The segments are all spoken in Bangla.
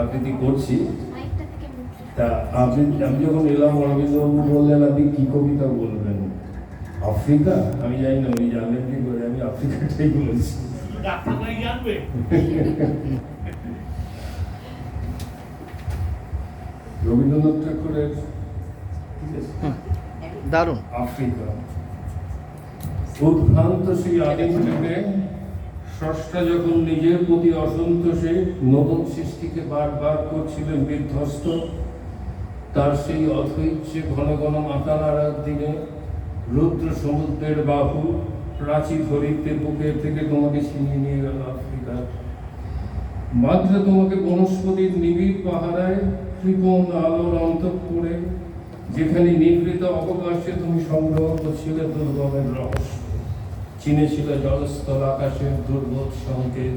আবৃত্তি করছি। তা আপনি আমি যখন এলাম অরবিন্দবাবু বললেন আপনি কি কবিতা বলবেন? আফ্রিকা? আমি জানি না উনি জানলেন কি করে আমি আফ্রিকাটাই বলেছি। রবীন্দ্রনাথ ঠাকুরের ঠিক দারুণ। আফ্রিকা। উদ্ভ্রান্ত সেই আদিম যুগে স্রষ্টা যখন নিজের প্রতি অসন্তোষে নতুন সৃষ্টিকে বারবার করছিলেন বিধ্বস্ত, তার সেই অধৈর্যে ঘন ঘন নাড়ার দিনে রুদ্র সমুদ্রের বাহু প্রাচী ধরিতে বুকের থেকে তোমাকে ছিনিয়ে নিয়ে গেল আফ্রিকা মাত্র তোমাকে বনস্পতির নিবিড় পাহারায় কৃপণ আলোর অন্তঃপুরে, যেখানে নিভৃত অবকাশে তুমি সংগ্রহ করছিলে দুর্গমের রহস্য। চিনেছিলে জলস্থল আকাশের দুর্বোধ সংকেত।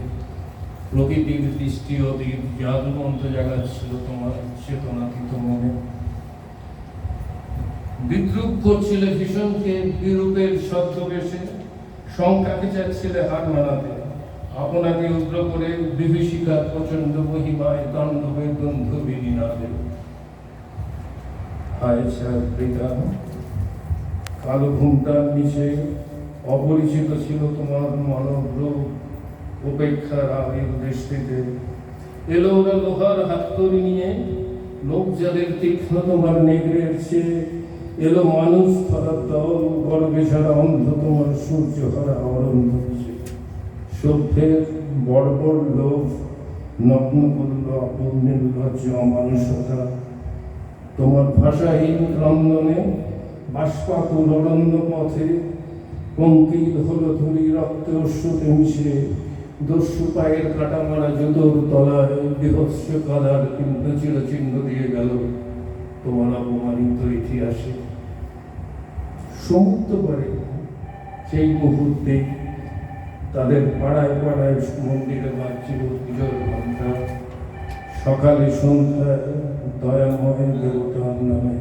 প্রকৃতির দৃষ্টি অতীত জাদুমন্ত জাগাচ্ছিল তোমার চেতনাতীত মনে বিদ্রুপ করছিলে ভীষণকে, বিরূপের ছদ্মবেশে, শঙ্কাকে চাচ্ছিলে হার মানাতে। আপনাকে উগ্র করে বিভীষিকার প্রচণ্ড মহিমায় তাণ্ডবের গন্ধ বিনিনাদে হায় আফ্রিকা কালো ঘুমটার নিচে অপরিচিত ছিল তোমার মানব রূপ উপেক্ষার আবির দৃষ্টিতে এলো ওরা লোহার হাতকড়ি নিয়ে, লোক যাদের তীক্ষ্ণ তোমার নেগড়ের চেয়ে। এলো মানুষ ধরার দল গর্বে সারা অন্ধ তোমার সূর্য হারা অরণ্য সভ্যের বড় বড় লোভ, নগ্ন করল আপন নির্লজ্জ অমানুষতা। তোমার ভাষাহীন ক্রন্দনে বাষ্পাকুল অরণ্য পথে পঙ্কিল হলো ধুলি, রক্ত অশ্রুতে মিশে। দস্যু পায়ের কাটা মারা জুতোর তলায় বিভৎস কাদার কিন্তু চিরচিহ্ন দিয়ে গেল। তোমার অপমানিত ইতিহাসে। সমুদ্র করে সেই মুহূর্তে তাদের পাড়ায় পাড়ায় মন্দিরে বাজছিল পুজোর ঘণ্টা সকালে সন্ধ্যায় দয়াময় দেবতার নামে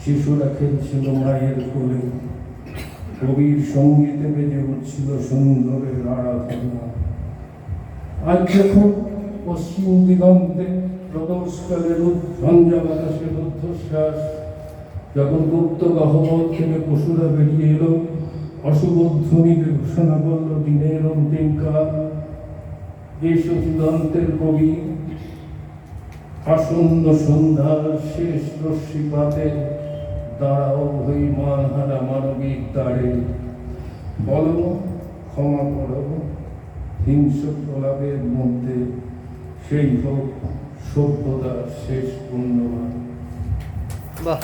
শিশুরা খেলছিল মায়ের কোলে। কবির সঙ্গীতে বেজে উঠছিল সুন্দরের আরাধনা। আজ যখন পশ্চিম দিগন্তে প্রদোষকালের ঝঞ্ঝা বাতাসের ঊর্ধ্বশ্বাস যখন গুপ্ত গহবর থেকে পশুরা বেরিয়ে এলো অশুভ ধ্বনিতে ঘোষণা করল দিনের অন্তিম কাল। এই সতীদন্তের কবি, আসন্ন সন্ধ্যার শেষ রশ্মিপাতে দাঁড়াও হই মানহারা মানবিক দাঁড়ে বলো, ক্ষমা করো। হিংস্র প্রলাপের মধ্যে সেই হোক সভ্যতার শেষ পুণ্যবান। বাহ।